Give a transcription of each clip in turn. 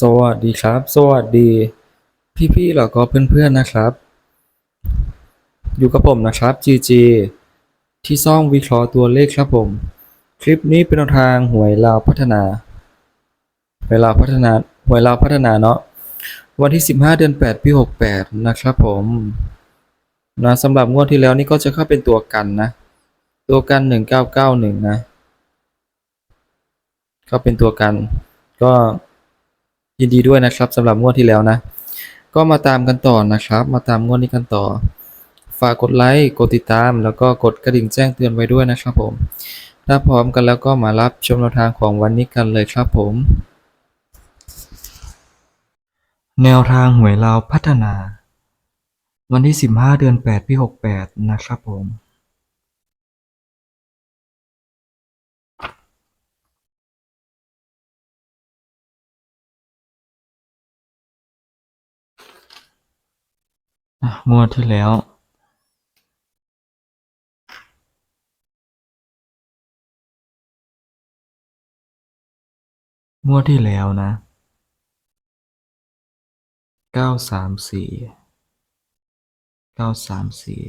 สวัสดีครับ สวัสดี พี่ๆแล้วก็เพื่อนๆนะครับ อยู่กับผมนะครับ GG ที่ซ่องวิเคราะห์ตัวเลขครับผม คลิปนี้เป็นแนวทางหวยลาวพัฒนาหวยลาวพัฒนาหวยลาวพัฒนาเนาะวันที่ 15 เดือน 8 ปี 68 นะครับผมนะสำหรับงวดที่แล้วนี่ก็จะเข้าเป็นตัวกันนะ ตัวกัน 1991 นะก็เป็นตัวกัน ก็ ยินดีด้วยนะครับสำหรับงวดที่แล้วนะ ก็มาตามกันต่อนะครับ มาตามงวดนี้กันต่อ ฝากกดไลค์กดติดตาม แล้วก็กดกระดิ่งแจ้งเตือนไว้ด้วยนะครับผมถ้าพร้อมกันแล้วก็มารับชมแนวทางของวันนี้กันเลยครับผม แนวทางหวยลาวพัฒนา วันที่ 15 เดือน 8 ปี 68 นะครับผม งวดที่แล้วงวดที่แล้วนะ เก้าสามสี่ เก้าสามสี่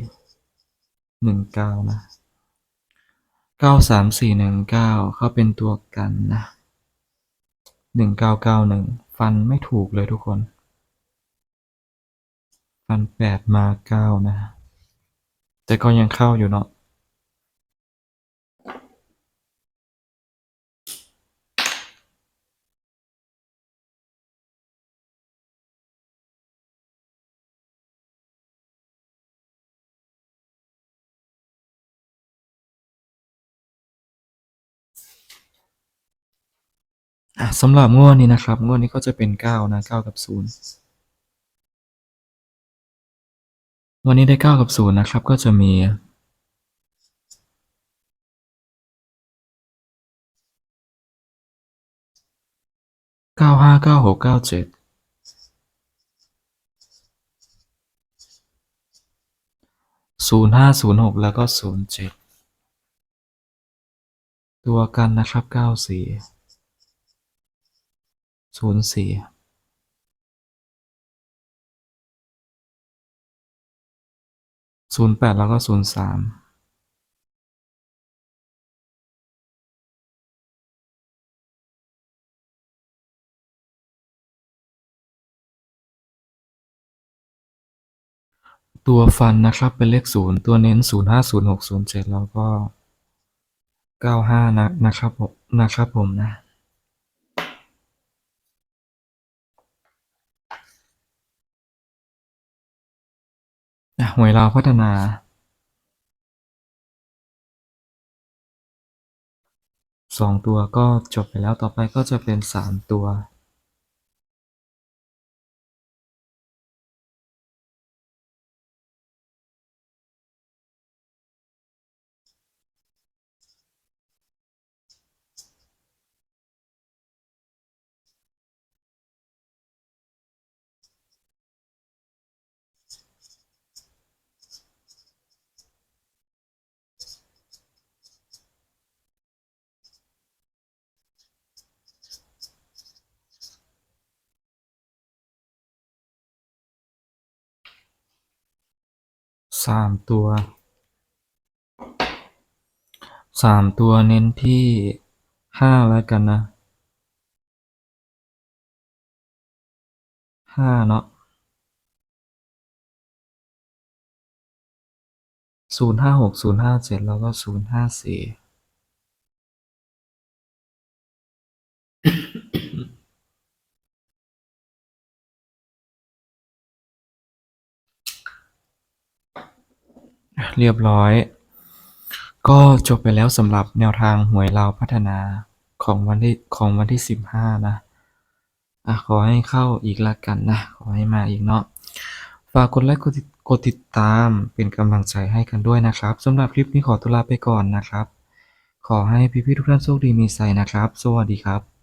หนึ่งเก้านะ เก้าสามสี่หนึ่งเก้าเข้าเป็นตัวกันนะหนึ่งเก้าเก้าหนึ่งฟันไม่ถูกเลยทุกคน พันแปดมาเก้านะ แต่ก็ยังเข้าอยู่เนาะสำหรับงวดนี้นะครับ งวดนี้ก็จะเป็น 9 นะ 9 กับ 0 วันนี้ได้เก้ากับศูนย์นะครับ ก็จะมีเก้าห้าเก้าหกเก้าเจ็ดศูนย์ห้าศูนย์หกแล้วก็ศูนย์เจ็ดตัวกันนะครับเก้าสี่ศูนย์สี่ ศูนย์แปดแล้วก็ศูนย์สามตัวฟันนะครับเป็นเลขศูนย์ตัวเน้นศูนย์ห้าศูนย์หกศูนย์เจ็ดแล้วก็เก้าห้านะนะครับผมนะครับผมนะ นะหวยลาพัฒนา สองตัวก็จบไปแล้วต่อไปก็จะเป็นสามตัว สามตัวสามตัวเน้นที่ห้าแล้วกันนะห้าเนาะศูนย์ห้าหกศูนย์ห้าเจ็ดแล้วก็ศูนย์ห้าสี่ เรียบร้อย ก็จบไปแล้วสำหรับแนวทางหวยลาวพัฒนาของวันที่ของวันที่สิบห้านะอะขอให้เข้าอีกละกันนะ ขอให้มาอีกเนาะฝากกดไลค์กดติดกดติดตามเป็นกำลังใจให้กันด้วยนะครับสำหรับคลิปนี้ขอตัวลาไปก่อนนะครับ ขอให้พี่ๆทุกท่านโชคดีมีชัยนะครับ สวัสดีครับ